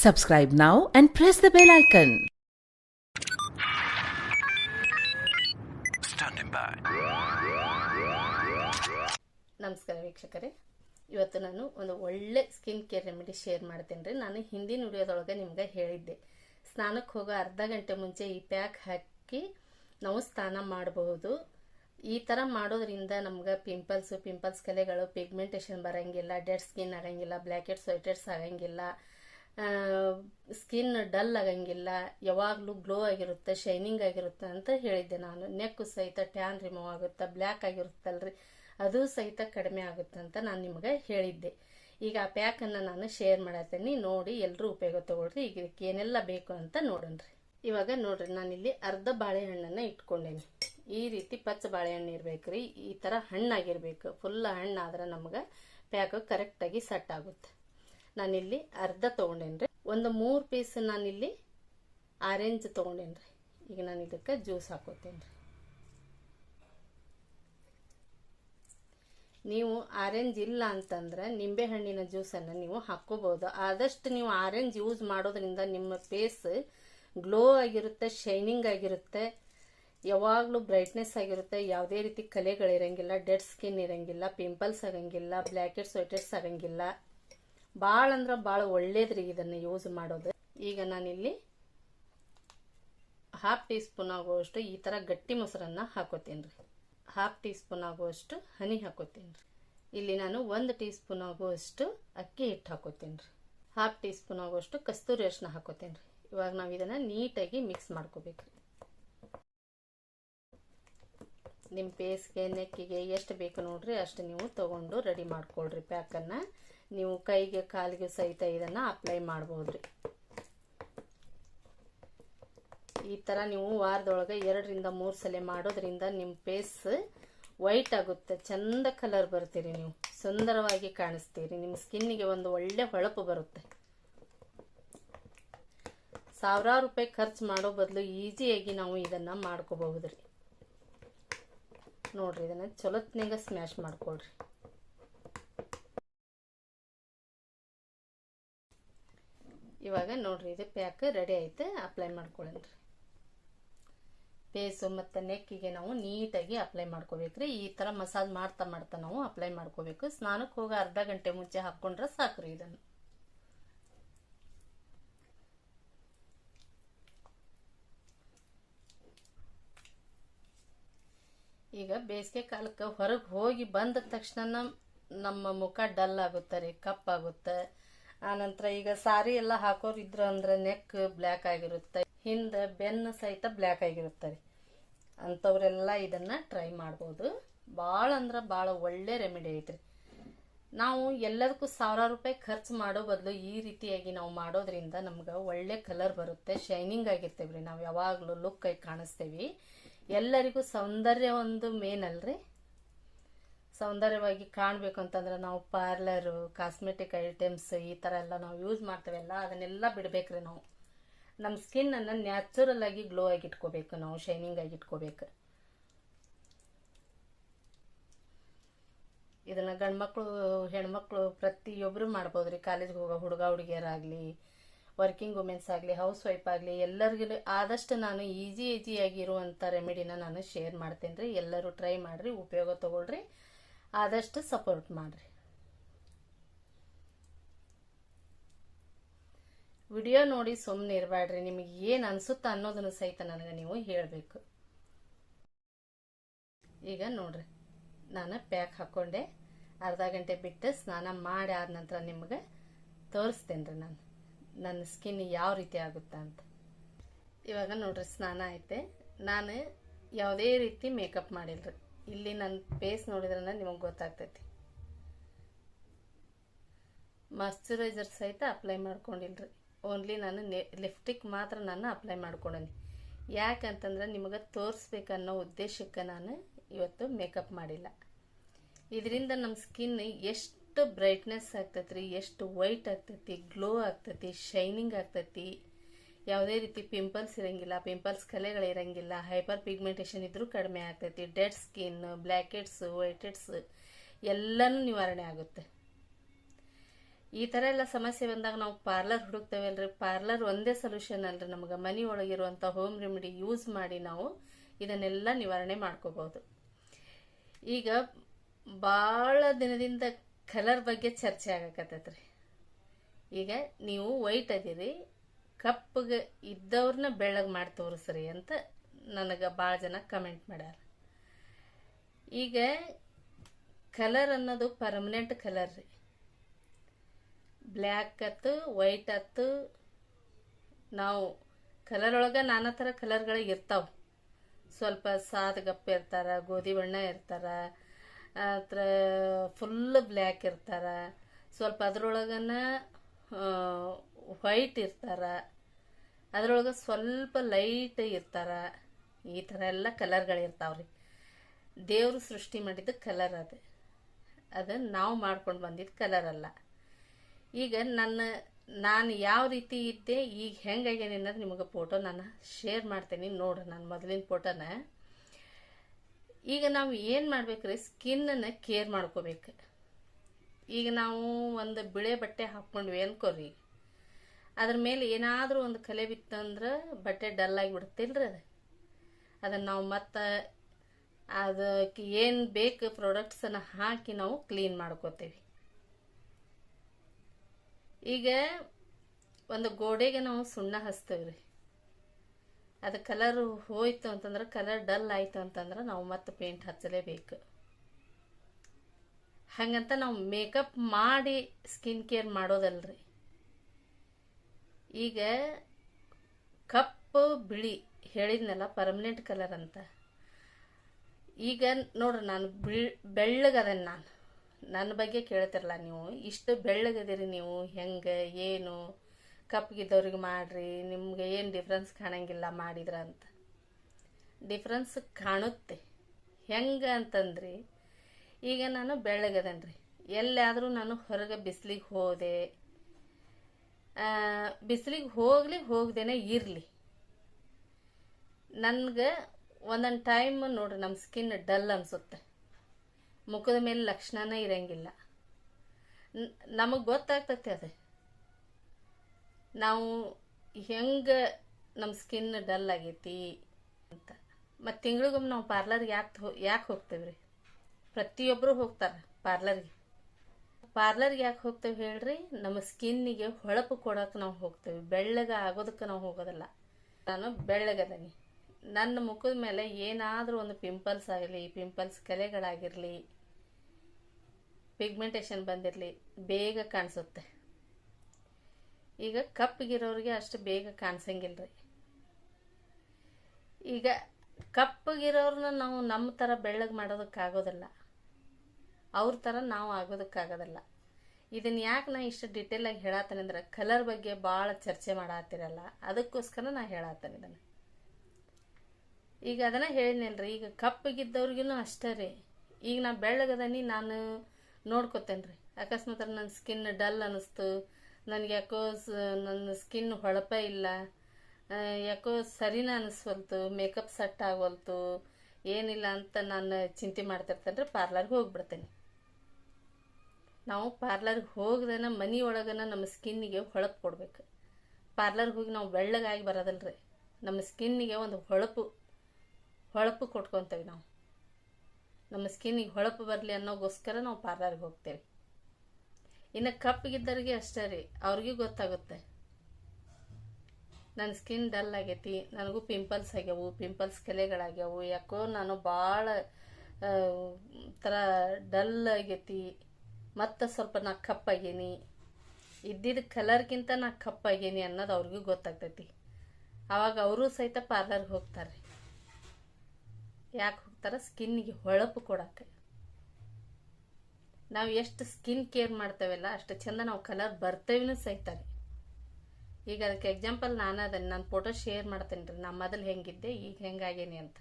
Subscribe now and press the bell icon. Standing by. ನಮಸ್ಕಾರ ವೀಕ್ಷಕರೇ ಇವತ್ತು ನಾನು ಒಂದು ಒಳ್ಳೆ ಸ್ಕಿನ್ ಕೇರ್ ರೆಮಿಡಿ ಶೇರ್ ಮಾಡ್ತೇನೆ ರೀ ನಾನು ಹಿಂದಿನ ವಿಡಿಯೋದೊಳಗೆ ನಿಮ್ಗೆ ಹೇಳಿದ್ದೆ ಸ್ನಾನಕ್ಕೆ ಹೋಗೋ ಅರ್ಧ ಗಂಟೆ ಮುಂಚೆ ಈ ಪ್ಯಾಕ್ ಹಾಕಿ ನಾವು ಸ್ನಾನ ಮಾಡಬಹುದು ಈ ಥರ ಮಾಡೋದ್ರಿಂದ ನಮ್ಗೆ ಪಿಂಪಲ್ಸು ಪಿಂಪಲ್ಸ್ ಕಲೆಗಳು ಪಿಗ್ಮೆಂಟೇಷನ್ ಬರೋಂಗಿಲ್ಲ ಡೆಡ್ ಸ್ಕಿನ್ ಆಗಂಗಿಲ್ಲ ಬ್ಲ್ಯಾಕೆಟ್ಸ್ ವೈಟೆಡ್ಸ್ ಆಗಂಗಿಲ್ಲ ಸ್ಕಿನ್ ಡಲ್ ಆಗಂಗಿಲ್ಲ, ಯಾವಾಗಲೂ ಗ್ಲೋ ಆಗಿರುತ್ತೆ ಶೈನಿಂಗ್ ಆಗಿರುತ್ತೆ ಅಂತ ಹೇಳಿದ್ದೆ ನಾನು. ನೆಕ್ಕು ಸಹಿತ ಟ್ಯಾನ್ ರಿಮೂವ್ ಆಗುತ್ತೆ ಬ್ಲ್ಯಾಕ್ ಆಗಿರುತ್ತಲ್ರಿ, ಅದು ಸಹಿತ ಕಡಿಮೆ ಆಗುತ್ತೆ ಅಂತ ನಾನು ನಿಮಗೆ ಹೇಳಿದ್ದೆ. ಈಗ ಆ ಪ್ಯಾಕನ್ನು ನಾನು ಶೇರ್ ಮಾಡತ್ತೀನಿ ನೋಡಿ ಎಲ್ಲರೂ ಉಪಯೋಗ ತಗೊಳ್ರಿ, ಈಗ ಇದಕ್ಕೆ ಏನೆಲ್ಲ ಬೇಕು ಅಂತ ನೋಡೋಣ್ರಿ. ಇವಾಗ ನೋಡ್ರಿ ನಾನಿಲ್ಲಿ ಅರ್ಧ ಬಾಳೆಹಣ್ಣನ್ನು ಇಟ್ಕೊಂಡೇನಿ. ಈ ರೀತಿ ಪಚ್ಚ ಬಾಳೆಹಣ್ಣು ಇರ್ಬೇಕ್ರಿ, ಈ ಥರ ಹಣ್ಣಾಗಿರ್ಬೇಕು. ಫುಲ್ ಹಣ್ಣಾದ್ರೆ ನಮ್ಗೆ ಪ್ಯಾಕ್ ಕರೆಕ್ಟಾಗಿ ಸೆಟ್ ಆಗುತ್ತೆ. ನಾನಿಲ್ಲಿ ಅರ್ಧ ತೊಗೊಂಡೇನ್ರಿ? ಒಂದು ಮೂರು ಪೀಸ್ ನಾನಿಲ್ಲಿ ಆರೆಂಜ್ ತೊಗೊಂಡೇನ್ರಿ. ಈಗ ನಾನು ಇದಕ್ಕೆ ಜ್ಯೂಸ್ ಹಾಕೋತೇನೆ ನೀವು ಆರೆಂಜ್ ಇಲ್ಲ ಅಂತಂದ್ರೆ ನಿಂಬೆ ಹಣ್ಣಿನ ಜ್ಯೂಸನ್ನು ನೀವು ಹಾಕ್ಕೋಬೋದು ಆದಷ್ಟು ನೀವು ಆರೆಂಜ್ ಯೂಸ್ ಮಾಡೋದ್ರಿಂದ ನಿಮ್ಮ ಫೇಸ್ ಗ್ಲೋ ಆಗಿರುತ್ತೆ ಶೈನಿಂಗ್ ಆಗಿರುತ್ತೆ, ಯಾವಾಗಲೂ ಬ್ರೈಟ್ನೆಸ್ ಆಗಿರುತ್ತೆ. ಯಾವುದೇ ರೀತಿ ಕಲೆಗಳಿರಂಗಿಲ್ಲ ಡೆಡ್ ಸ್ಕಿನ್ ಇರಂಗಿಲ್ಲ ಪಿಂಪಲ್ಸ್ ಆಗಂಗಿಲ್ಲ ಬ್ಲ್ಯಾಕೆಟ್ಸ್ ಸ್ವೆಟೆಟ್ಸ್ ಆಗಂಗಿಲ್ಲ. ಭಾಳ ಅಂದ್ರೆ ಭಾಳ ಒಳ್ಳೇದ್ರಿ ಇದನ್ನು ಯೂಸ್ ಮಾಡೋದು. ಈಗ ನಾನಿಲ್ಲಿ ಹಾಫ್ ಟೀ ಸ್ಪೂನ್ ಆಗುವಷ್ಟು ಈ ಥರ ಗಟ್ಟಿ ಮೊಸರನ್ನ ಹಾಕೋತೀನಿ ರೀ ಹಾಫ್ ಟೀ ಸ್ಪೂನ್ ಆಗುವಷ್ಟು ಹನಿ ಹಾಕೋತೀನಿ ರೀ ಇಲ್ಲಿ ನಾನು ಒಂದು ಟೀ ಸ್ಪೂನ್ ಆಗುವಷ್ಟು ಅಕ್ಕಿ ಹಿಟ್ಟು ಹಾಕೋತೀನಿ ರೀ ಹಾಫ್ ಟೀ ಸ್ಪೂನ್ ಆಗುವಷ್ಟು ಕಸ್ತೂರಿ ಅರಿಶಿನ ಹಾಕೋತೀನಿ ರೀ ಇವಾಗ ನಾವು ಇದನ್ನು ನೀಟಾಗಿ ಮಿಕ್ಸ್ ಮಾಡ್ಕೋಬೇಕು. ನಿಮ್ಮ ಪೇಸ್ಗೆ ನೆಕ್ಕಿಗೆ ಎಷ್ಟು ಬೇಕು ನೋಡ್ರಿ ಅಷ್ಟು ನೀವು ತೊಗೊಂಡು ರೆಡಿ ಮಾಡ್ಕೊಳ್ರಿ ಪ್ಯಾಕನ್ನು ನೀವು ಕೈಗೆ ಕಾಲಿಗೆ ಸಹಿತ ಇದನ್ನು ಅಪ್ಲೈ ಮಾಡ್ಬೋದು ರೀ ಈ ಥರ ನೀವು ವಾರದೊಳಗೆ ಎರಡರಿಂದ ಮೂರು ಸಲ ಮಾಡೋದ್ರಿಂದ ನಿಮ್ಮ ಫೇಸ್ ವೈಟ್ ಆಗುತ್ತೆ, ಚಂದ ಕಲರ್ ಬರ್ತೀರಿ ನೀವು, ಸುಂದರವಾಗಿ ಕಾಣಿಸ್ತೀರಿ ನಿಮ್ಮ ಸ್ಕಿನ್ನಿಗೆ ಒಂದು ಒಳ್ಳೆ ಹೊಳಪು ಬರುತ್ತೆ. ಸಾವಿರಾರು ರೂಪಾಯಿ ಖರ್ಚು ಮಾಡೋ ಬದಲು ಈಸಿಯಾಗಿ ನಾವು ಇದನ್ನು ಮಾಡ್ಕೋಬಹುದು ರೀ ನೋಡ್ರಿ, ಇದನ್ನು ಚಲೋತ್ನಾಗ ಸ್ಮ್ಯಾಶ್ ಮಾಡ್ಕೊಳ್ರಿ. ಇವಾಗ ನೋಡ್ರಿ, ಇದು ಪ್ಯಾಕ್ ರೆಡಿ ಆಯ್ತು ಅಪ್ಲೈ ಮಾಡ್ಕೊಳ್ಳೇನ್ರಿ ಫೇಸು ಮತ್ತು ನೆಕ್ಕಿಗೆ ನಾವು ನೀಟಾಗಿ ಅಪ್ಲೈ ಮಾಡ್ಕೋಬೇಕ್ರಿ. ಈ ಥರ ಮಸಾಜ್ ಮಾಡ್ತಾ ಮಾಡ್ತಾ ನಾವು ಅಪ್ಲೈ ಮಾಡ್ಕೋಬೇಕು. ಸ್ನಾನಕ್ಕೆ ಹೋಗಿ ಅರ್ಧ ಗಂಟೆ ಮುಂಚೆ ಹಾಕ್ಕೊಂಡ್ರೆ ಸಾಕ್ರಿ ಇದನ್ನು. ಈಗ ಬೇಸಿಗೆ ಕಾಲಕ್ಕೆ ಹೊರಗೆ ಹೋಗಿ ಬಂದ ತಕ್ಷಣ ನಮ್ಮ ಮುಖ ಡಲ್ ಆಗುತ್ತೆ ರೀ, ಕಪ್ಪಾಗುತ್ತೆ. ಆನಂತರ ಈಗ ಸಾರಿ ಎಲ್ಲ ಹಾಕೋರು ಇದ್ರು ಅಂದ್ರೆ ನೆಕ್ ಬ್ಲ್ಯಾಕ್ ಆಗಿರುತ್ತೆ. ಹಿಂದೆ ಬೆನ್ನು ಸಹಿತ ಬ್ಲ್ಯಾಕ್ ಆಗಿರುತ್ತೆ ರೀ. ಅಂಥವರೆಲ್ಲ ಇದನ್ನು ಟ್ರೈ ಮಾಡ್ಬೋದು. ಭಾಳ ಅಂದ್ರೆ ಭಾಳ ಒಳ್ಳೆ ರೆಮಿಡಿ ಐತ್ರಿ. ನಾವು ಎಲ್ಲದಕ್ಕೂ ಸಾವಿರಾರು ರೂಪಾಯಿ ಖರ್ಚು ಮಾಡೋ ಬದಲು ಈ ರೀತಿಯಾಗಿ ನಾವು ಮಾಡೋದ್ರಿಂದ ನಮ್ಗೆ ಒಳ್ಳೆ ಕಲರ್ ಬರುತ್ತೆ, ಶೈನಿಂಗ್ ಆಗಿರ್ತೇವೆ ರೀ ನಾವು ಯಾವಾಗಲೂ ಲುಕ್ ಆಗಿ ಕಾಣಿಸ್ತೇವೆ. ಎಲ್ಲರಿಗೂ ಸೌಂದರ್ಯ ಒಂದು ಮೇನ್ ಅಲ್ರಿ. ಸೌಂದರ್ಯವಾಗಿ ಕಾಣಬೇಕು ಅಂತಂದ್ರೆ ನಾವು ಪಾರ್ಲರು ಕಾಸ್ಮೆಟಿಕ್ ಐಟಮ್ಸ್ ಈ ಥರ ಎಲ್ಲ ನಾವು ಯೂಸ್ ಮಾಡ್ತೇವೆಲ್ಲ ಅದನ್ನೆಲ್ಲ ಬಿಡಬೇಕ್ರಿ ನಾವು. ನಮ್ಮ ಸ್ಕಿನ್ನನ್ನು ನ್ಯಾಚುರಲ್ ಆಗಿ ಗ್ಲೋ ಆಗಿ ಇಟ್ಕೋಬೇಕು ನಾವು ಶೈನಿಂಗ್ ಆಗಿ ಇಟ್ಕೋಬೇಕು. ಇದನ್ನು ಗಂಡ್ಮಕ್ಳು ಹೆಣ್ಮಕ್ಳು ಪ್ರತಿಯೊಬ್ಬರು ಮಾಡ್ಬೋದು ರೀ ಕಾಲೇಜ್ಗೆ ಹೋಗೋ ಹುಡುಗ ಹುಡುಗಿಯರಾಗಲಿ ವರ್ಕಿಂಗ್ ವುಮೆನ್ಸ್ ಆಗಲಿ ಹೌಸ್ ವೈಫ್ ಆಗಲಿ ಎಲ್ಲರಿಗೂ ಆದಷ್ಟು ನಾನು ಈಜಿ ಈಸಿಯಾಗಿರುವಂಥ ರೆಮಿಡಿನ ನಾನು ಶೇರ್ ಮಾಡ್ತೇನೆ ರೀ ಎಲ್ಲರೂ ಟ್ರೈ ಮಾಡಿರಿ, ಉಪಯೋಗ ತಗೊಳ್ರಿ. ಆದಷ್ಟು ಸಪೋರ್ಟ್ ಮಾಡಿರಿ. ವಿಡಿಯೋ ನೋಡಿ ಸುಮ್ಮನೆ ಇರಬೇಡ್ರಿ ನಿಮಗೆ ಏನು ಅನಿಸುತ್ತೆ ಅನ್ನೋದನ್ನು ಸಹಿತ ನನಗೆ ನೀವು ಹೇಳಬೇಕು. ಈಗ ನೋಡ್ರಿ, ನಾನು ಪ್ಯಾಕ್ ಹಾಕ್ಕೊಂಡೆ ಅರ್ಧ ಗಂಟೆ ಬಿಟ್ಟು ಸ್ನಾನ ಮಾಡಿ ಆದ ನಂತರ ನಿಮಗೆ ತೋರಿಸ್ತೇನೆ ರೀ ನಾನು. ನನ್ನ ಸ್ಕಿನ್ ಯಾವ ರೀತಿ ಆಗುತ್ತೆ ಅಂತ. ಇವಾಗ ನೋಡ್ರಿ, ಸ್ನಾನ ಐತೆ ನಾನು ಯಾವುದೇ ರೀತಿ ಮೇಕಪ್ ಮಾಡಿಲ್ರಿ. ಇಲ್ಲಿ ನನ್ನ ಫೇಸ್ ನೋಡಿದ್ರೆ ನಿಮಗೆ ಗೊತ್ತಾಗ್ತೈತಿ. ಮಾಯ್ಶ್ಚರೈಸರ್ ಸಹಿತ ಅಪ್ಲೈ ಮಾಡ್ಕೊಂಡಿಲ್ರಿ. ಓನ್ಲಿ ನಾನು ನೆ ಮಾತ್ರ ನಾನು ಅಪ್ಲೈ ಮಾಡ್ಕೊಂಡಿನಿ. ಯಾಕಂತಂದ್ರೆ ನಿಮಗೆ ತೋರಿಸ್ಬೇಕನ್ನೋ ಉದ್ದೇಶಕ್ಕೆ ನಾನು ಇವತ್ತು ಮೇಕಪ್ ಮಾಡಿಲ್ಲ. ಇದರಿಂದ ನಮ್ಮ ಸ್ಕಿನ್ ಎಷ್ಟು ಬ್ರೈಟ್ನೆಸ್ ಆಗ್ತೈತಿ ರೀ ಎಷ್ಟು ವೈಟ್ ಆಗ್ತೈತಿ ಗ್ಲೋ ಆಗ್ತೈತಿ ಶೈನಿಂಗ್ ಆಗ್ತೈತಿ. ಯಾವುದೇ ರೀತಿ ಪಿಂಪಲ್ಸ್ ಇರಂಗಿಲ್ಲ, ಪಿಂಪಲ್ಸ್ ಕಲೆಗಳು ಇರಂಗಿಲ್ಲ, ಹೈಪರ್ ಪಿಗ್ಮೆಂಟೇಷನ್ ಇದ್ರೂ ಕಡಿಮೆ ಆಗ್ತೈತಿ. ಡೆಡ್ ಸ್ಕಿನ್, ಬ್ಲ್ಯಾಕೆಟ್ಸ್, ವೈಟೆಡ್ಸ್ ಎಲ್ಲನೂ ನಿವಾರಣೆ ಆಗುತ್ತೆ. ಈ ಥರ ಎಲ್ಲ ಸಮಸ್ಯೆ ಬಂದಾಗ ನಾವು ಪಾರ್ಲರ್ ಹುಡುಕ್ತೇವಲ್ರಿ ಪಾರ್ಲರ್ ಒಂದೇ ಸೊಲ್ಯೂಷನ್ ಅಲ್ರಿ ನಮ್ಗೆ. ಮನೆ ಒಳಗಿರುವಂಥ ಹೋಮ್ ರೆಮಿಡಿ ಯೂಸ್ ಮಾಡಿ ನಾವು ಇದನ್ನೆಲ್ಲ ನಿವಾರಣೆ ಮಾಡ್ಕೋಬಹುದು ಈಗ ಭಾಳ ದಿನದಿಂದ ಕಲರ್ ಬಗ್ಗೆ ಚರ್ಚೆ ಆಗಕತ್ತೈತ್ರಿ. ಈಗ ನೀವು ವೈಟ್ ಅದೀರಿ ಕಪ್ಪಗೆ ಇದ್ದವ್ರನ್ನ ಬೆಳ್ಳಗೆ ಮಾಡಿ ತೋರಿಸ್ರಿ ಅಂತ ನನಗೆ ಭಾಳ ಜನ ಕಮೆಂಟ್ ಮಾಡ್ಯಾರ. ಈಗ ಕಲರ್ ಅನ್ನೋದು ಪರ್ಮನೆಂಟ್ ಕಲರ್ ರೀ. ಬ್ಲ್ಯಾಕ್ ಅತ್ತು ವೈಟ್ ಆತು ನಾವು ಕಲರ್ ಒಳಗೆ ನಾನಾ ಥರ ಕಲರ್ಗಳು ಇರ್ತಾವೆ. ಸ್ವಲ್ಪ ಸಾದಗಪ್ಪ ಇರ್ತಾರ, ಗೋಧಿ ಬಣ್ಣ ಇರ್ತಾರ ಆತ್ರ ಫುಲ್ ಬ್ಲ್ಯಾಕ್ ಇರ್ತಾರ. ಸ್ವಲ್ಪ ಅದ್ರೊಳಗನ ವೈಟ್ ಇರ್ತಾರ, ಅದರೊಳಗೆ ಸ್ವಲ್ಪ ಲೈಟ್ ಇರ್ತಾರ, ಈ ಥರ ಎಲ್ಲ ಕಲರ್ಗಳಿರ್ತಾವ್ರಿ ದೇವರು ಸೃಷ್ಟಿ ಮಾಡಿದ ಕಲರ್ ಅದು. ಅದು ನಾವು ಮಾಡ್ಕೊಂಡು ಬಂದಿದ್ದು ಕಲರ್ ಅಲ್ಲ. ಈಗ ನನ್ನ, ನಾನು ಯಾವ ರೀತಿ ಇದ್ದೆ, ಈಗ ಹೆಂಗಾಗ್ಯಾನೆ ಅನ್ನೋದು ನಿಮಗೆ ಫೋಟೋ ನಾನು ಶೇರ್ ಮಾಡ್ತೇನೆ ನೋಡ್ರಿ ನಾನು ಮೊದಲಿನ ಫೋಟೋನ ಈಗ ನಾವು ಏನು ಮಾಡ್ಬೇಕ್ರಿ ಸ್ಕಿನ್ನನ್ನು ಕೇರ್ ಮಾಡ್ಕೋಬೇಕು. ಈಗ ನಾವು ಒಂದು ಬಿಳೆ ಬಟ್ಟೆ ಹಾಕ್ಕೊಂಡ್ವಿ ಅನ್ಕೋರಿ. ಅದ್ರ ಮೇಲೆ ಏನಾದರೂ ಒಂದು ಕಲೆ ಬಿತ್ತಂದ್ರೆ ಬಟ್ಟೆ ಡಲ್ ಆಗಿಬಿಡುತ್ತಿಲ್ರಿ ಅದು. ಅದನ್ನು ನಾವು ಮತ್ತೆ ಅದಕ್ಕೆ ಏನು ಬೇಕು ಪ್ರಾಡಕ್ಟ್ಸನ್ನು ಹಾಕಿ ನಾವು ಕ್ಲೀನ್ ಮಾಡ್ಕೋತೀವಿ. ಈಗ ಒಂದು ಗೋಡೆಗೆ ನಾವು ಸುಣ್ಣ ಹಚ್ತೇವೆ ರೀ ಅದು ಕಲರ್ ಹೋಯ್ತು ಅಂತಂದ್ರೆ ಕಲರ್ ಡಲ್ ಆಯ್ತು ಅಂತಂದ್ರೆ ನಾವು ಮತ್ತೆ ಪೇಂಟ್ ಹಚ್ಚಲೇಬೇಕು. ಹಾಗಂತ ನಾವು ಮೇಕಪ್ ಮಾಡಿ ಸ್ಕಿನ್ ಕೇರ್ ಮಾಡೋದಲ್ರಿ. ಈಗ ಕಪ್ಪು ಬಿಳಿ ಹೇಳಿದ್ನಲ್ಲ ಪರ್ಮನೆಂಟ್ ಕಲರ್ ಅಂತ. ಈಗ ನೋಡ್ರಿ ನಾನು ಬಿಳ್ ಬೆಳ್ಳಗದೇನೆ ನಾನು. ನನ್ನ ಬಗ್ಗೆ ಕೇಳ್ತಿರಲ್ಲ ನೀವು? ಇಷ್ಟು ಬೆಳ್ಳಗದಿರಿ ನೀವು. ಹೆಂಗೆ, ಏನು? ಕಪ್ಪಗಿದ್ದವ್ರಿಗೆ ಮಾಡಿರಿ. ನಿಮ್ಗೆ ಏನು ಡಿಫ್ರೆನ್ಸ್ ಕಾಣಂಗಿಲ್ಲ ಮಾಡಿದ್ರ ಅಂತ. ಡಿಫ್ರೆನ್ಸ್ ಕಾಣುತ್ತೆ. ಹೆಂಗೆ ಅಂತಂದ್ರಿ? ಈಗ ನಾನು ಬೆಳ್ಳಗದೇನ್ರಿ. ಎಲ್ಲಾದರೂ ನಾನು ಹೊರಗೆ ಬಿಸಿಲಿಗೆ ಹೋದೆ. ಬಿಸಿಲಿಗೆ ಹೋಗಲಿ, ಹೋಗ್ದೇನೆ ಇರಲಿ. ನನಗೆ ಒಂದೊಂದು ಟೈಮ್ ನೋಡ್ರಿ ನಮ್ಮ ಸ್ಕಿನ್ ಡಲ್ ಅನಿಸುತ್ತೆ. ಮುಖದ ಮೇಲೆ ಲಕ್ಷಣನೇ ಇರೋಂಗಿಲ್ಲ. ನಮಗೆ ಗೊತ್ತಾಗ್ತೈತೆ ಅದು. ನಾವು ಹೆಂಗೆ ನಮ್ಮ ಸ್ಕಿನ್ ಡಲ್ ಆಗೈತಿ ಅಂತ. ಮತ್ತು ತಿಂಗಳಿಗೊಮ್ಮೆ ನಾವು ಪಾರ್ಲರ್ಗೆ ಯಾಕೆ ಯಾಕೆ ಹೋಗ್ತೇವೆ ರೀ ಪ್ರತಿಯೊಬ್ಬರು ಹೋಗ್ತಾರೆ ಪಾರ್ಲರ್ಗೆ ಪಾರ್ಲರ್ಗೆ ಯಾಕೆ ಹೋಗ್ತೇವೆ ಹೇಳ್ರಿ? ನಮ್ಮ ಸ್ಕಿನ್ನಿಗೆ ಹೊಳಪು ಕೊಡೋಕೆ ನಾವು ಹೋಗ್ತೇವೆ. ಬೆಳ್ಳಗೆ ಆಗೋದಕ್ಕೆ ನಾವು ಹೋಗೋದಿಲ್ಲ. ನಾನು ಬೆಳ್ಳಗದೀನಿ. ನನ್ನ ಮುಖದ ಮೇಲೆ ಏನಾದರೂ ಒಂದು ಪಿಂಪಲ್ಸ್ ಆಗಲಿ ಪಿಂಪಲ್ಸ್ ಕಲೆಗಳಾಗಿರಲಿ ಪಿಗ್ಮೆಂಟೇಷನ್ ಬಂದಿರಲಿ, ಬೇಗ ಕಾಣಿಸುತ್ತೆ. ಈಗ ಕಪ್ಪಗಿರೋರಿಗೆ ಅಷ್ಟು ಬೇಗ ಕಾಣಿಸಂಗಿಲ್ಲ ರೀ ಈಗ ಕಪ್ಪಗಿರೋರನ್ನ ನಾವು ನಮ್ಮ ಥರ ಬೆಳ್ಳಗೆ ಮಾಡೋದಕ್ಕಾಗೋದಿಲ್ಲ. ಅವ್ರ ಥರ ನಾವು ಆಗೋದಕ್ಕಾಗೋದಿಲ್ಲ. ಇದನ್ನ ಯಾಕೆ ನಾ ಇಷ್ಟು ಡಿಟೇಲಾಗಿ ಹೇಳತ್ತೇನೆ ಅಂದ್ರೆ ಕಲರ್ ಬಗ್ಗೆ ಭಾಳ ಚರ್ಚೆ ಮಾಡತ್ತಿರಲ್ಲ ಅದಕ್ಕೋಸ್ಕರ ನಾ ಹೇಳತ್ತೇನೆ ಇದನ್ನು. ಈಗ ಅದನ್ನ ಹೇಳಿದ್ನಲ್ರಿ ಈಗ ಕಪ್ಪಗಿದ್ದವ್ರಿಗೂ ಅಷ್ಟೇ ರೀ. ಈಗ ನಾ ಬೆಳ್ಳಗದನಿ ನಾನು ನೋಡ್ಕೊತೇನೆ ರೀ ಅಕಸ್ಮಾತ್ ನನ್ನ ಸ್ಕಿನ್ ಡಲ್ ಅನ್ನಿಸ್ತು ನನಗೆ ಯಾಕೋ ನನ್ನ ಸ್ಕಿನ್ ಹೊಳಪೇ ಇಲ್ಲ ಯಾಕೋ ಸರಿನ ಅನ್ನಿಸ್ವಲ್ತು ಮೇಕಪ್ ಸೆಟ್ ಆಗವಲ್ತು ಏನಿಲ್ಲ ಅಂತ ನಾನು ಚಿಂತೆ ಮಾಡ್ತಿರ್ತೇನೆ ರೀ ಪಾರ್ಲರ್ಗೆ ಹೋಗ್ಬಿಡ್ತೇನೆ. ನಾವು ಪಾರ್ಲರ್ಗೆ ಹೋಗ್ದೇನ ಮನೆ ಒಳಗನ ನಮ್ಮ ಸ್ಕಿನ್ನಿಗೆ ಹೊಳಪು ಕೊಡ್ಬೇಕು. ಪಾರ್ಲರ್ಗೆ ಹೋಗಿ ನಾವು ಬೆಳ್ಳಗಾಗಿ ಬರೋದಲ್ಲ ರೀ ನಮ್ಮ ಸ್ಕಿನ್ನಿಗೆ ಒಂದು ಹೊಳಪು ಹೊಳಪು ಕೊಟ್ಕೊತೇವೆ ನಾವು. ನಮ್ಮ ಸ್ಕಿನ್ನಿಗೆ ಹೊಳಪು ಬರಲಿ ಅನ್ನೋಗೋಸ್ಕರ ನಾವು ಪಾರ್ಲರ್ಗೆ ಹೋಗ್ತೇವೆ. ಇನ್ನು ಕಪ್ಪಗಿದ್ದವ್ರಿಗೆ ಅಷ್ಟೇ ರೀ. ಅವ್ರಿಗೂ ಗೊತ್ತಾಗುತ್ತೆ. ನನ್ನ ಸ್ಕಿನ್ ಡಲ್ ಆಗೈತಿ, ನನಗೂ ಪಿಂಪಲ್ಸ್ ಆಗ್ಯಾವು ಪಿಂಪಲ್ಸ್ ಕೆಲೆಗಳಾಗ್ಯಾವು. ಯಾಕೋ ನಾನು ಭಾಳ ಥರ ಡಲ್ ಆಗೈತಿ. ಮತ್ತು ಸ್ವಲ್ಪ ನಾ ಕಪ್ಪಾಗೇನಿ. ಇದ್ದಿದ್ದ ಕಲರ್ಗಿಂತ ನಾ ಕಪ್ಪಾಗೇನಿ ಅನ್ನೋದು ಅವ್ರಿಗೂ ಗೊತ್ತಾಗ್ತೈತಿ. ಆವಾಗ ಅವರು ಸಹಿತ ಪಾರ್ಲರ್ಗೆ ಹೋಗ್ತಾರೆ. ಯಾಕೆ ಹೋಗ್ತಾರೆ? ಸ್ಕಿನ್ನಿಗೆ ಹೊಳಪು ಕೊಡಕ್ಕೆ. ನಾವು ಎಷ್ಟು ಸ್ಕಿನ್ ಕೇರ್ ಮಾಡ್ತೇವಲ್ಲ, ಅಷ್ಟು ಚಂದ ನಾವು ಕಲರ್ ಬರ್ತೇವಿನೂ ಸಹಿತ ಈಗ ಅದಕ್ಕೆ ಎಕ್ಸಾಂಪಲ್ ನಾನು ಅದನ್ನು ನಾನು ಫೋಟೋ ಶೇರ್ ಮಾಡ್ತೇನೆ ರೀ. ನಾ ಮೊದಲು ಹೆಂಗಿದ್ದೆ, ಈಗ ಹೆಂಗಾಗೇನಿ ಅಂತ.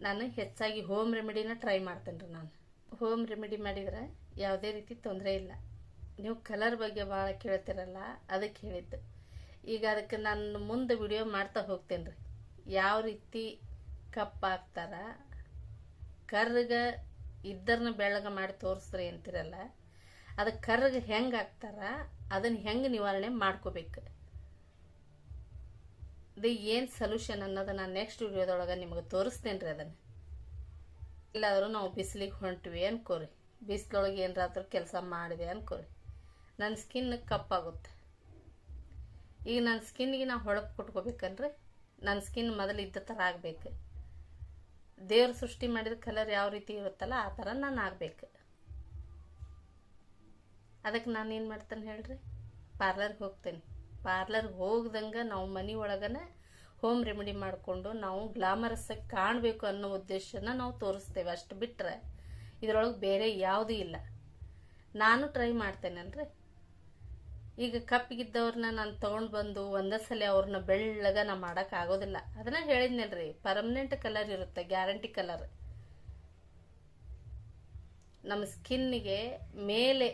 ನಾನು ಹೆಚ್ಚಾಗಿ ಹೋಮ್ ರೆಮಿಡಿನ ಟ್ರೈ ಮಾಡ್ತೇನೆ ರೀ ನಾನು. ಹೋಮ್ ರೆಮಿಡಿ ಮಾಡಿದ್ರೆ ಯಾವುದೇ ರೀತಿ ತೊಂದರೆ ಇಲ್ಲ. ನೀವು ಕಲರ್ ಬಗ್ಗೆ ಭಾಳ ಕೇಳ್ತಿರಲ್ಲ, ಅದಕ್ಕೆ ಹೇಳಿದ್ದು. ಈಗ ಅದಕ್ಕೆ ನಾನು ಮುಂದೆ ವಿಡಿಯೋ ಮಾಡ್ತಾ ಹೋಗ್ತೇನೆ ರೀ. ಯಾವ ರೀತಿ ಕಪ್ಪಾಗ್ತಾರ ಕರ್ರಗ ಇದ್ದರನ್ನ ಬೆಳ್ಳಗ ಮಾಡಿ ತೋರಿಸ್ರಿ ಅಂತಿರಲ್ಲ ಅದಕ್ಕೆ ಕರ್ರಗ ಹೆಂಗೆ ಆಗ್ತಾರ ಅದನ್ನು ಹೆಂಗೆ ನಿವಾರಣೆ ಮಾಡ್ಕೋಬೇಕು? ಇದು ಏನು ಸೊಲ್ಯೂಷನ್ ಅನ್ನೋದು ನಾನು ನೆಕ್ಸ್ಟ್ ವಿಡಿಯೋದೊಳಗೆ ನಿಮಗೆ ತೋರಿಸ್ತೇನೆ ರೀ ಅದನ್ನು. ಇಲ್ಲಾದರೂ ನಾವು ಬಿಸಿಲಿಗೆ ಹೊಂಟ್ವಿ ಅನ್ಕೋರಿ. ಬಿಸಿಲೊಳಗೆ ಏನಾದರೂ ಕೆಲಸ ಮಾಡಿದೆ ಅನ್ಕೋರಿ. ನನ್ನ ಸ್ಕಿನ್ ಕಪ್ಪಾಗುತ್ತೆ. ಈಗ ನನ್ನ ಸ್ಕಿನ್ಗೆ ನಾವು ಹೊಳಪು ಕೊಟ್ಕೋಬೇಕನ್ರಿ. ನನ್ನ ಸ್ಕಿನ್ ಮೊದಲು ಇದ್ದ ಥರ ಆಗಬೇಕು. ದೇವ್ರ ಸೃಷ್ಟಿ ಮಾಡಿದ ಕಲರ್ ಯಾವ ರೀತಿ ಇರುತ್ತಲ್ಲ ಆ ಥರ ನಾನು ಆಗಬೇಕು. ಅದಕ್ಕೆ ನಾನು ಏನು ಮಾಡ್ತೇನೆ ಹೇಳ್ರಿ? ಪಾರ್ಲರ್ಗೆ ಹೋಗ್ತೇನೆ. ಪಾರ್ಲರ್ಗೆ ಹೋಗ್ದಂಗೆ ನಾವು ಮನೆ ಒಳಗನೆ ಹೋಮ್ ರೆಮಿಡಿ ಮಾಡಿಕೊಂಡು ನಾವು ಗ್ಲಾಮರಸ್ ಕಾಣಬೇಕು ಅನ್ನೋ ಉದ್ದೇಶನ ನಾವು ತೋರಿಸ್ತೇವೆ ಅಷ್ಟು ಬಿಟ್ಟರೆ ಇದರೊಳಗೆ ಬೇರೆ ಯಾವುದೂ ಇಲ್ಲ. ನಾನು ಟ್ರೈ ಮಾಡ್ತೇನಲ್ರಿ ಈಗ ಕಪ್ಪಿಗಿದ್ದವ್ರನ್ನ ನಾನು ತೊಗೊಂಡು ಬಂದು ಒಂದೇ ಸಲ ಅವ್ರನ್ನ ಬೆಳ್ಳಗ ನಾ ಮಾಡೋಕ್ಕಾಗೋದಿಲ್ಲ ಅದನ್ನ ಹೇಳಿದ್ನಲ್ರಿ ಪರ್ಮನೆಂಟ್ ಕಲರ್ ಇರುತ್ತೆ ಗ್ಯಾರಂಟಿ ಕಲರ್ ನಮ್ಮ ಸ್ಕಿನ್ನಿಗೆ ಮೇಲೆ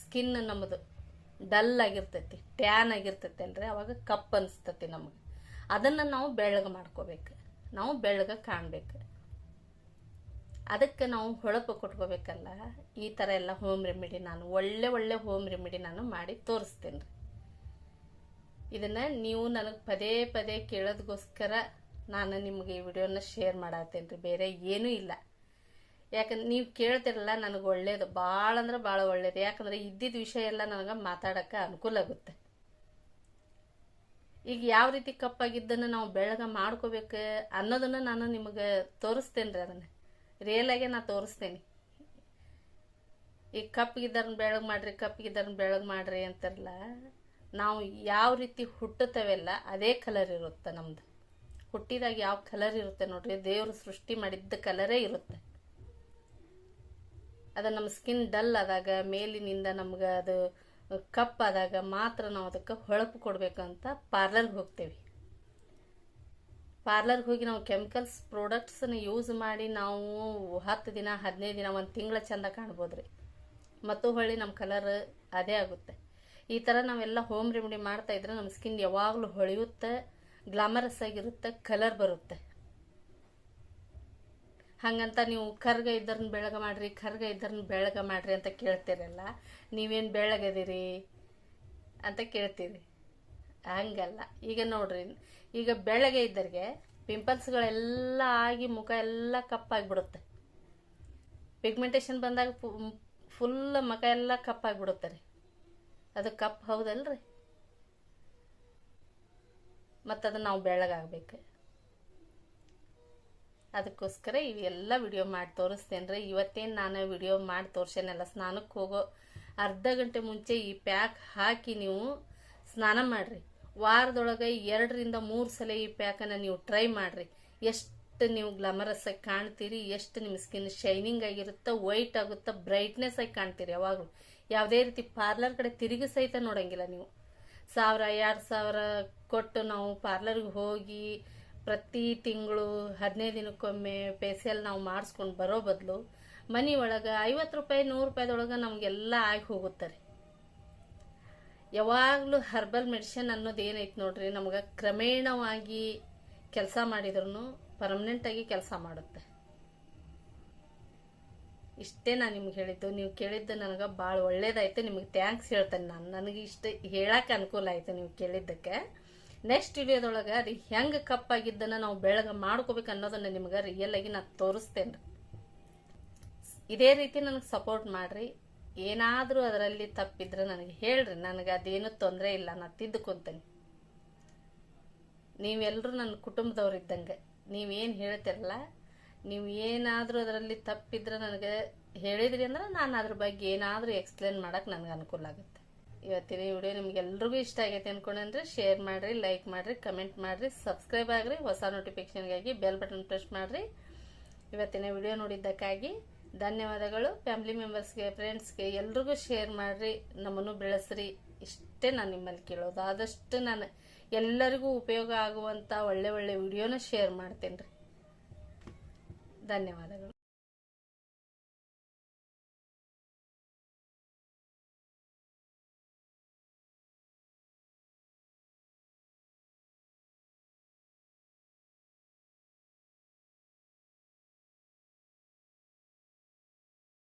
ಸ್ಕಿನ್ ನಮ್ಮದು ಡಲ್ ಆಗಿರ್ತೈತಿ, ಟ್ಯಾನ್ ಆಗಿರ್ತೈತಿ ಅಲ್ರಿ? ಅವಾಗ ಕಪ್ ಅನಿಸ್ತತಿ ನಮಗೆ. ಅದನ್ನು ನಾವು ಬೆಳ್ಳಗೆ ಮಾಡ್ಕೋಬೇಕು. ನಾವು ಬೆಳ್ಳಗ ಕಾಣ್ಬೇಕು. ಅದಕ್ಕೆ ನಾವು ಹೊಳಪು ಕೊಟ್ಕೋಬೇಕಲ್ಲ, ಈ ಥರ ಎಲ್ಲ ಹೋಮ್ ರೆಮಿಡಿ ನಾನು, ಒಳ್ಳೆ ಒಳ್ಳೆ ಹೋಮ್ ರೆಮಿಡಿ ನಾನು ಮಾಡಿ ತೋರಿಸ್ತೇನೆ ರೀ ಇದನ್ನು ನೀವು ನನಗೆ ಪದೇ ಪದೇ ಕೇಳೋದಕ್ಕೋಸ್ಕರ ನಾನು ನಿಮಗೆ ಈ ವಿಡಿಯೋನ ಶೇರ್ ಮಾಡತ್ತೇನೆ ರೀ ಬೇರೆ ಏನೂ ಇಲ್ಲ. ಯಾಕಂದ್ರೆ ನೀವು ಕೇಳ್ತಿರಲ್ಲ ನನಗೆ ಒಳ್ಳೇದು ಭಾಳ ಅಂದ್ರೆ ಭಾಳ ಒಳ್ಳೇದು. ಯಾಕಂದ್ರೆ ಇದ್ದಿದ್ದ ವಿಷಯ ಎಲ್ಲ ನನಗೆ ಮಾತಾಡೋಕ್ಕೆ ಅನುಕೂಲ ಆಗುತ್ತೆ. ಈಗ ಯಾವ ರೀತಿ ಕಪ್ಪಾಗಿದ್ದನ್ನು ನಾವು ಬೆಳಗ್ಗೆ ಮಾಡ್ಕೋಬೇಕು ಅನ್ನೋದನ್ನು ನಾನು ನಿಮಗೆ ತೋರಿಸ್ತೇನೆ ರೀ ಅದನ್ನು ರಿಯಲಾಗೆ ನಾನು ತೋರಿಸ್ತೇನೆ. ಈಗ ಕಪ್ಪಿಗಿದ್ದಾರನ್ನ ಬೆಳಗ್ಗೆ ಮಾಡಿರಿ ಕಪ್ಪಿಗಿದ್ದಾರನ್ನ ಬೆಳಗ್ಗೆ ಮಾಡಿರಿ ಅಂತಾರಲ್ಲ, ನಾವು ಯಾವ ರೀತಿ ಹುಟ್ಟುತ್ತವೆಲ್ಲ ಅದೇ ಕಲರ್ ಇರುತ್ತೆ ನಮ್ದು. ಹುಟ್ಟಿದಾಗ ಯಾವ ಕಲರ್ ಇರುತ್ತೆ ನೋಡ್ರಿ, ದೇವರು ಸೃಷ್ಟಿ ಮಾಡಿದ್ದ ಕಲರೇ ಇರುತ್ತೆ. ಅದು ನಮ್ಮ ಸ್ಕಿನ್ ಡಲ್ ಆದಾಗ, ಮೇಲಿನಿಂದ ನಮ್ಗೆ ಅದು ಕಪ್ ಆದಾಗ ಮಾತ್ರ ನಾವು ಅದಕ್ಕೆ ಹೊಳಪು ಕೊಡಬೇಕಂತ ಪಾರ್ಲರ್ಗೆ ಹೋಗ್ತೇವೆ. ಪಾರ್ಲರ್ಗೆ ಹೋಗಿ ನಾವು ಕೆಮಿಕಲ್ಸ್ ಪ್ರಾಡಕ್ಟ್ಸನ್ನು ಯೂಸ್ ಮಾಡಿ ನಾವು ಹತ್ತು ದಿನ, ಹದಿನೈದು ದಿನ, ಒಂದು ತಿಂಗಳ ಚಂದ ಕಾಣ್ಬೋದು ರೀ ಮತ್ತು ಹೊಳ್ಳಿ ನಮ್ಮ ಕಲರ್ ಅದೇ ಆಗುತ್ತೆ. ಈ ಥರ ನಾವೆಲ್ಲ ಹೋಮ್ ರೆಮಿಡಿ ಮಾಡ್ತಾ ಇದ್ರೆ ನಮ್ಮ ಸ್ಕಿನ್ ಯಾವಾಗಲೂ ಹೊಳೆಯುತ್ತೆ ಗ್ಲಾಮರಸ್ ಆಗಿರುತ್ತೆ ಕಲರ್ ಬರುತ್ತೆ. ಹಂಗಂತ ನೀವು ಕರ್ಗ ಇದ್ದರನ್ನ ಬೆಳಗ ಮಾಡ್ರಿ ಕರ್ಗ ಇದ್ದರನ್ನ ಬೆಳಗ ಮಾಡ್ರಿ ಅಂತ ಕೇಳ್ತೀರಲ್ಲ, ನೀವೇನು ಬೆಳಗದಿರಿ ಅಂತ ಕೇಳ್ತೀರಿ. ಹಂಗಲ್ಲ. ಈಗ ನೋಡ್ರಿ, ಈಗ ಬೆಳಗ್ಗೆ ಇದ್ದರಿಗೆ ಪಿಂಪಲ್ಸ್ಗಳೆಲ್ಲ ಆಗಿ ಮುಖ ಎಲ್ಲ ಕಪ್ಪಾಗಿಬಿಡುತ್ತೆ. ಪಿಗ್ಮೆಂಟೇಷನ್ ಬಂದಾಗ ಫುಲ್ ಮುಖ ಎಲ್ಲ ಕಪ್ಪಾಗಿಬಿಡುತ್ತೆ ರೀ. ಅದು ಕಪ್ಪು ಹೌದಲ್ರಿ? ಮತ್ತು ಅದು ನಾವು ಬೆಳ್ಳಗಾಗಬೇಕು ಅದಕ್ಕೋಸ್ಕರ ಇವೆಲ್ಲ ವಿಡಿಯೋ ಮಾಡಿ ತೋರಿಸ್ತೇನೆ ರೀ. ಇವತ್ತೇನು ನಾನು ವಿಡಿಯೋ ಮಾಡಿ ತೋರ್ಸೇನಲ್ಲ, ಸ್ನಾನಕ್ಕೆ ಹೋಗೋ ಅರ್ಧ ಗಂಟೆ ಮುಂಚೆ ಈ ಪ್ಯಾಕ್ ಹಾಕಿ ನೀವು ಸ್ನಾನ ಮಾಡಿರಿ. ವಾರದೊಳಗೆ ಎರಡರಿಂದ ಮೂರು ಸಲ ಈ ಪ್ಯಾಕನ್ನು ನೀವು ಟ್ರೈ ಮಾಡಿರಿ. ಎಷ್ಟು ನೀವು ಗ್ಲಾಮರಸ್ ಆಗಿ ಕಾಣ್ತೀರಿ, ಎಷ್ಟು ನಿಮ್ಮ ಸ್ಕಿನ್ ಶೈನಿಂಗ್ ಆಗಿರುತ್ತೆ ವೈಟ್ ಆಗುತ್ತೆ ಬ್ರೈಟ್ನೆಸ್ ಆಗಿ ಕಾಣ್ತೀರಿ ಯಾವಾಗಲೂ. ಯಾವುದೇ ರೀತಿ ಪಾರ್ಲರ್ ಕಡೆ ತಿರುಗಿ ಸಹಿತ ನೋಡೋಂಗಿಲ್ಲ ನೀವು. ಸಾವಿರ, ಎರಡು ಸಾವಿರ ಕೊಟ್ಟು ನಾವು ಪಾರ್ಲರ್ಗೆ ಹೋಗಿ ಪ್ರತಿ ತಿಂಗಳು ಹದಿನೈದು ದಿನಕ್ಕೊಮ್ಮೆ ಫೇಸಿಯಲ್ ನಾವು ಮಾಡಿಸ್ಕೊಂಡು ಬರೋ ಬದಲು ಮನೆ ಒಳಗೆ ಐವತ್ತು ರೂಪಾಯಿ, ನೂರು ರೂಪಾಯಿದೊಳಗೆ ನಮಗೆಲ್ಲ ಆಗಿ ಹೋಗುತ್ತಾರೆ. ಯಾವಾಗಲೂ ಹರ್ಬಲ್ ಮೆಡಿಸಿನ್ ಅನ್ನೋದು ಏನೈತೆ ನೋಡ್ರಿ, ನಮ್ಗೆ ಕ್ರಮೇಣವಾಗಿ ಕೆಲಸ ಮಾಡಿದ್ರು ಪರ್ಮನೆಂಟಾಗಿ ಕೆಲಸ ಮಾಡುತ್ತೆ. ಇಷ್ಟೇ ನಾನು ನಿಮ್ಗೆ ಹೇಳಿದ್ದು, ನೀವು ಕೇಳಿದ್ದು ನನಗೆ ಭಾಳ ಒಳ್ಳೇದಾಯ್ತು, ನಿಮಗೆ ಥ್ಯಾಂಕ್ಸ್ ಹೇಳ್ತೇನೆ ನಾನು. ನನಗೆ ಇಷ್ಟ ಹೇಳಕ್ಕೆ ಅನುಕೂಲ ಆಯಿತು ನೀವು ಕೇಳಿದ್ದಕ್ಕೆ. ನೆಕ್ಸ್ಟ್ ವಿಡಿಯೋದೊಳಗೆ ಅದು ಹೆಂಗೆ ಕಪ್ಪಾಗಿದ್ದನ್ನು ನಾವು ಬೆಳಗ್ಗೆ ಮಾಡ್ಕೋಬೇಕು ಅನ್ನೋದನ್ನು ನಿಮ್ಗೆ ರಿಯಲ್ ಆಗಿ ನಾನು ತೋರಿಸ್ತೇನೆ ಇದೇ ರೀತಿ ನನಗೆ ಸಪೋರ್ಟ್ ಮಾಡಿರಿ. ಏನಾದರೂ ಅದರಲ್ಲಿ ತಪ್ಪಿದ್ರೆ ನನಗೆ ಹೇಳ್ರಿ. ನನಗೆ ಅದೇನು ತೊಂದರೆ ಇಲ್ಲ. ನಾನು ತಿದ್ದುಕೊಂತೇನೆ. ನೀವೆಲ್ಲರೂ ನನ್ನ ಕುಟುಂಬದವ್ರು ಇದ್ದಂಗೆ ನೀವೇನು ಹೇಳ್ತಿರಲ್ಲ, ನೀವು ಏನಾದರೂ ಅದರಲ್ಲಿ ತಪ್ಪಿದ್ರೆ ನನಗೆ ಹೇಳಿದ್ರಿ ಅಂದ್ರೆ ನಾನು ಅದ್ರ ಬಗ್ಗೆ ಏನಾದರೂ ಎಕ್ಸ್ಪ್ಲೇನ್ ಮಾಡೋಕ್ಕೆ ನನಗೆ ಅನುಕೂಲ ಆಗುತ್ತೆ. ಇವತ್ತಿನ ವಿಡಿಯೋ ನಿಮ್ಗೆಲ್ರಿಗೂ ಇಷ್ಟ ಆಗೈತೆ ಅಂದ್ಕೊಂಡ್ರೆ ಶೇರ್ ಮಾಡಿರಿ ಲೈಕ್ ಮಾಡಿರಿ ಕಮೆಂಟ್ ಮಾಡಿರಿ ಸಬ್ಸ್ಕ್ರೈಬ್ ಆಗಿರಿ, ಹೊಸ ನೋಟಿಫಿಕೇಷನ್ಗಾಗಿ ಬೆಲ್ ಬಟನ್ ಪ್ರೆಸ್ ಮಾಡಿರಿ. ಇವತ್ತಿನ ವಿಡಿಯೋ ನೋಡಿದ್ದಕ್ಕಾಗಿ ಧನ್ಯವಾದಗಳು. ಫ್ಯಾಮಿಲಿ ಮೆಂಬರ್ಸ್ಗೆ ಫ್ರೆಂಡ್ಸ್ಗೆ ಎಲ್ರಿಗೂ ಶೇರ್ ಮಾಡಿರಿ, ನಮ್ಮನ್ನು ಬೆಳೆಸ್ರಿ. ಇಷ್ಟೇ ನಾನು ನಿಮ್ಮಲ್ಲಿ ಕೇಳೋದು. ಆದಷ್ಟು ನಾನು ಎಲ್ಲರಿಗೂ ಉಪಯೋಗ ಆಗುವಂಥ ಒಳ್ಳೆ ಒಳ್ಳೆ ವಿಡಿಯೋನ ಶೇರ್ ಮಾಡ್ತೇನೆ ರೀ ಧನ್ಯವಾದಗಳು.